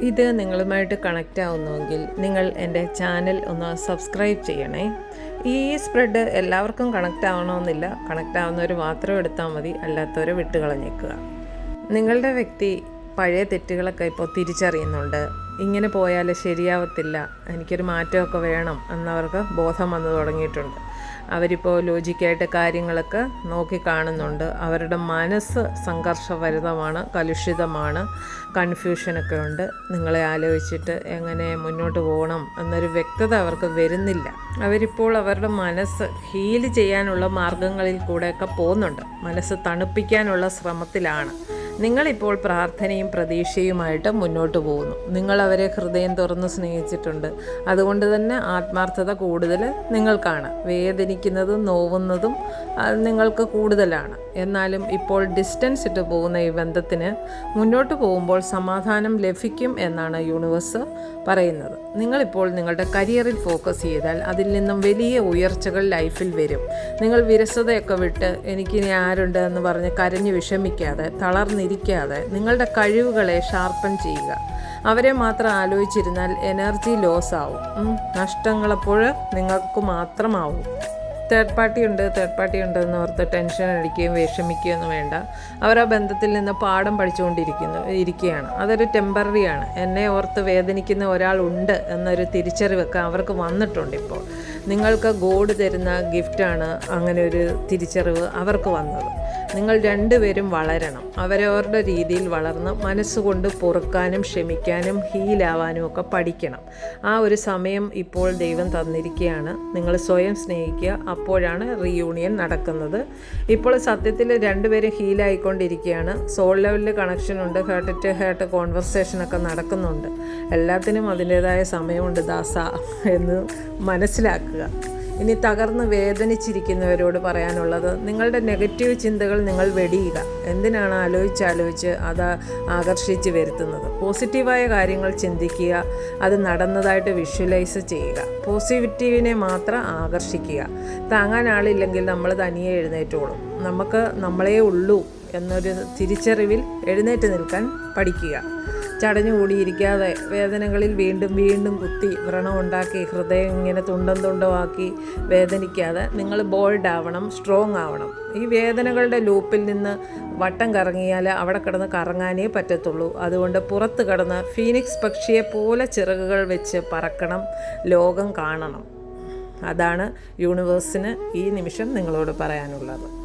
ഇത് നിങ്ങളുമായിട്ട് കണക്റ്റ് ആവുന്നുവെങ്കിൽ നിങ്ങൾ എന്റെ ചാനൽ ഒന്ന് സബ്സ്ക്രൈബ് ചെയ്യണേ. ഈ സ്പ്രെഡ് എല്ലാവർക്കും കണക്റ്റ് ആവണമെന്നില്ല. കണക്റ്റ് ആവുന്നവർ മാത്രം എടുത്താൽ മതി. അല്ലാത്തവരെ വിട്ടുകളഞ്ഞേക്കുക നിങ്ങളുടെ വ്യക്തി പഴയ തെറ്റുകളൊക്കെ ഇപ്പോൾ തിരിച്ചറിയുന്നുണ്ട്. ഇങ്ങനെ പോയാൽ ശരിയാവത്തില്ല. എനിക്കൊരു മാറ്റമൊക്കെ വേണം എന്നവർക്ക് ബോധം വന്നു തുടങ്ങിയിട്ടുണ്ട്. അവരിപ്പോൾ ലോജിക്കായിട്ട് കാര്യങ്ങളൊക്കെ നോക്കി കാണുന്നുണ്ട്. അവരുടെ മനസ്സ് സംഘർഷഭരിതമാണ് കലുഷിതമാണ് കൺഫ്യൂഷനൊക്കെ ഉണ്ട്. നിങ്ങളെ ആലോചിച്ചിട്ട് എങ്ങനെ മുന്നോട്ട് പോകണം എന്നൊരു വ്യക്തത അവർക്ക് വരുന്നില്ല. അവരിപ്പോൾ അവരുടെ മനസ്സ് ഹീൽ ചെയ്യാനുള്ള മാർഗങ്ങളിൽ കൂടെയൊക്കെ പോകുന്നുണ്ട്. മനസ്സ് തണുപ്പിക്കാനുള്ള ശ്രമത്തിലാണ്. നിങ്ങളിപ്പോൾ പ്രാർത്ഥനയും പ്രതീക്ഷയുമായിട്ട് മുന്നോട്ട് പോകുന്നു. നിങ്ങൾ അവരെ ഹൃദയം തുറന്ന് സ്നേഹിച്ചിട്ടുണ്ട്. അതുകൊണ്ട് തന്നെ ആത്മാർത്ഥത കൂടുതൽ നിങ്ങൾക്കാണ്. വേദനിക്കുന്നതും നോവുന്നതും നിങ്ങൾക്ക് കൂടുതലാണ്. എന്നാലും ഇപ്പോൾ ഡിസ്റ്റൻസ് ഇട്ട് പോകുന്ന ഈ ബന്ധത്തിന് മുന്നോട്ട് പോകുമ്പോൾ സമാധാനം ലഭിക്കും എന്നാണ് യൂണിവേഴ്സ് പറയുന്നത്. നിങ്ങളിപ്പോൾ നിങ്ങളുടെ കരിയറിൽ ഫോക്കസ് ചെയ്താൽ അതിൽ നിന്നും വലിയ ഉയർച്ചകൾ ലൈഫിൽ വരും. നിങ്ങൾ വിരസതയൊക്കെ വിട്ട് എനിക്കിനി ആരുണ്ട് എന്ന് പറഞ്ഞ് കരഞ്ഞ് വിഷമിക്കാതെ തളർന്നിരിക്കാതെ നിങ്ങളുടെ കഴിവുകളെ ഷാർപ്പൻ ചെയ്യുക. അവരെ മാത്രം ആലോചിച്ചിരുന്നാൽ എനർജി ലോസ് ആവും. നഷ്ടങ്ങളപ്പോൾ നിങ്ങൾക്ക് മാത്രമാവും. തേർഡ് പാർട്ടി ഉണ്ട് തേർഡ് പാർട്ടി ഉണ്ട് എന്ന് ഓർത്ത് ടെൻഷൻ അടിക്കുകയും വിഷമിക്കുകയൊന്നും വേണ്ട. അവർ ആ ബന്ധത്തിൽ നിന്ന് പാഠം പഠിച്ചുകൊണ്ടിരിക്കുന്നു ഇരിക്കുകയാണ്. അതൊരു ടെമ്പററിയാണ് എന്നെ ഓർത്ത് വേദനിക്കുന്ന ഒരാളുണ്ട് എന്നൊരു തിരിച്ചറിവൊക്കെ അവർക്ക് വന്നിട്ടുണ്ട് ഇപ്പോൾ. നിങ്ങൾക്ക് ഗോഡ് തരുന്ന ഗിഫ്റ്റാണ് അങ്ങനെ ഒരു തിരിച്ചറിവ് അവർക്ക് വന്നത്. നിങ്ങൾ രണ്ടുപേരും വളരണം. അവരവരുടെ രീതിയിൽ വളർന്ന് മനസ്സുകൊണ്ട് പൊറുക്കാനും ക്ഷമിക്കാനും ഹീലാവാനും ഒക്കെ പഠിക്കണം. ആ ഒരു സമയം ഇപ്പോൾ ദൈവം തന്നിരിക്കുകയാണ്. നിങ്ങൾ സ്വയം സ്നേഹിക്കുക. അപ്പോഴാണ് റീയൂണിയൻ നടക്കുന്നത്. ഇപ്പോൾ സത്യത്തിൽ രണ്ടുപേരും ഹീലായിക്കൊണ്ടിരിക്കുകയാണ് സോൾ ലെവലിൽ കണക്ഷൻ ഉണ്ട്. ഹേർട്ട് ടു ഹേർട്ട് കോൺവെർസേഷനൊക്കെ നടക്കുന്നുണ്ട്. എല്ലാത്തിനും അതിന്റേതായ സമയമുണ്ട് ദാസ എന്ന് മനസ്സിലാക്കുക. ഇനി തകർന്ന് വേദനിച്ചിരിക്കുന്നവരോട് പറയാനുള്ളത് നിങ്ങളുടെ നെഗറ്റീവ് ചിന്തകൾ നിങ്ങൾ വെടിയുക. എന്തിനാണ് ആലോചിച്ചാലോചിച്ച് അത് ആകർഷിച്ച് വരുത്തുന്നത്? പോസിറ്റീവായ കാര്യങ്ങൾ ചിന്തിക്കുക അത് നടന്നതായിട്ട് വിഷ്വലൈസ് ചെയ്യുക. പോസിറ്റീവിനെ മാത്രം ആകർഷിക്കുക. താങ്ങാൻ ആളില്ലെങ്കിൽ നമ്മൾ തനിയെ എഴുന്നേറ്റോളും. നമുക്ക് നമ്മളേ ഉള്ളൂ എന്നൊരു തിരിച്ചറിവിൽ എഴുന്നേറ്റ് നിൽക്കാൻ പഠിക്കുക. ചടഞ്ഞുകൂടിയിരിക്കാതെ വേദനകളിൽ വീണ്ടും വീണ്ടും കുത്തി വ്രണമുണ്ടാക്കി ഹൃദയം ഇങ്ങനെ തുണ്ടം തുണ്ടമാക്കി വേദനിക്കാതെ നിങ്ങൾ ബോൾഡ് ആവണം സ്ട്രോങ് ആവണം. ഈ വേദനകളുടെ ലൂപ്പിൽ നിന്ന് വട്ടം കറങ്ങിയാൽ അവിടെ കിടന്ന് കറങ്ങാനേ പറ്റത്തുള്ളൂ. അതുകൊണ്ട് പുറത്ത് കിടന്ന് ഫീനിക്സ് പക്ഷിയെ പോലെ ചിറകുകൾ വെച്ച് പറക്കണം ലോകം കാണണം. അതാണ് യൂണിവേഴ്സിന് ഈ നിമിഷം നിങ്ങളോട് പറയാനുള്ളത്.